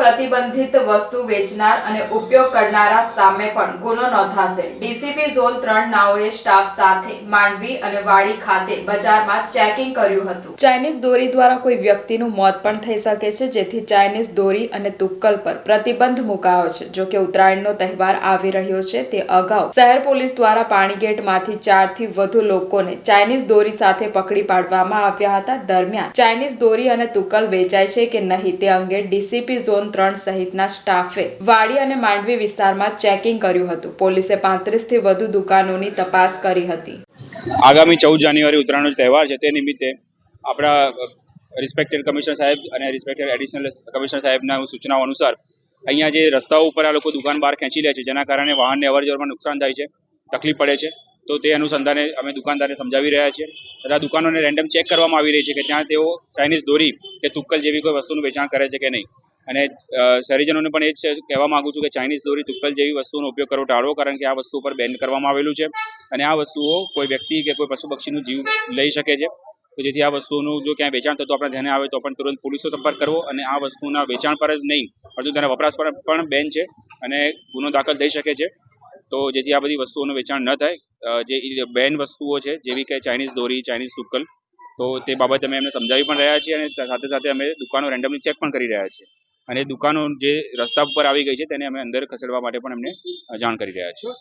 પ્રતિબંધિત વસ્તુ વેચનાર અને ઉપયોગ કરનારા સામે પણ ગુનો નોંધાશે. ડીસીપી ઝોન ત્રણ નાઓએ સ્ટાફ સાથે માંડવી અને વાડી ખાતે બજારમાં ચેકિંગ કર્યું હતું. ચાઇનીઝ દોરી દ્વારા કોઈ વ્યક્તિનું મોત પણ થઈ શકે છે, જેથી ચાઇનીઝ દોરી અને તુક્કલ પર પ્રતિબંધ મુકાયો છે. જો કે ઉત્તરાયણનો તહેવાર આવી રહ્યો છે, તે અગાઉ શહેર પોલીસ દ્વારા પાણીગેટમાંથી ચારથી વધુ લોકોને ચાઇનીઝ દોરી સાથે પકડી પાડવામાં આવ્યા હતા. દરમિયાન ચાઇનીઝ દોરી અને તુક્કલ વેચાય છે કે નહીં તે અંગે ડીસીપી ઝોન ત્રણ સહિતના સ્ટાફે વાડી અને માંડવી વિસ્તારમાં ચેકિંગ કર્યું હતું. પોલીસે પાંત્રીસથી વધુ દુકાનોની તપાસ કરી હતી. આગામી ચૌદ જાન્યુઆરી ઉત્તરાયણનો તહેવાર છે તે નિમિત્તે આપણા રિસ્પેક્ટેડ કમિશનર સાહેબ અને રિસ્પેક્ટેડ એડિશનલ કમિશનર સાહેબના સૂચનાઓ અનુસાર અહીંયા જે રસ્તાઓ ઉપર આ લોકો દુકાન બહાર ખેંચી લે છે, જેના કારણે વાહનને અવર જવરમાં નુકસાન થાય છે, તકલીફ પડે છે. તો તે અનુસંધાને અમે દુકાનદારને સમજાવી રહ્યા છીએ. તથા દુકાનોને રેન્ડમ ચેક કરવામાં આવી રહી છે કે ત્યાં તેઓ ચાઇનીઝ દોરી કે તુક્કલ જેવી કોઈ વસ્તુનું વેચાણ કરે છે કે નહીં. અને શહેરીજનોને પણ એ જ કહેવા માગું છું કે ચાઇનીઝ દોરી, તુક્કલ જેવી વસ્તુનો ઉપયોગ કરવો ટાળવો કારણ કે આ વસ્તુ પર બેન કરવામાં આવેલું છે. અને આ વસ્તુઓ કોઈ વ્યક્તિ કે કોઈ પશુ પક્ષીનું જીવ લઈ શકે છે. તો જેથી આ વસ્તુનું જો ક્યાંય વેચાણ થતું આપણે ધ્યાને આવે તો પણ તુરંત પોલીસનો સંપર્ક કરવો અને આ વસ્તુના વેચાણ પર જ નહીં પરંતુ તેના વપરાશ પર પણ બેન છે અને ગુનો દાખલ થઈ શકે છે. તો જેથી આ બધી વસ્તુઓનું વેચાણ ન થાય જે બેન વસ્તુઓ છે, જેવી કે ચાઇનીઝ દોરી, ચાઇનીઝ સુકલ તો તે બાબતે અમે એમને સમજાવી પણ રહ્યા છીએ અને સાથે સાથે અમે દુકાનો રેન્ડમલી ચેક પણ કરી રહ્યા છીએ. અને દુકાનો જે રસ્તા ઉપર આવી ગઈ છે, તેને અમે અંદર ખસેડવા માટે પણ એમને જાણ કરી રહ્યા છીએ.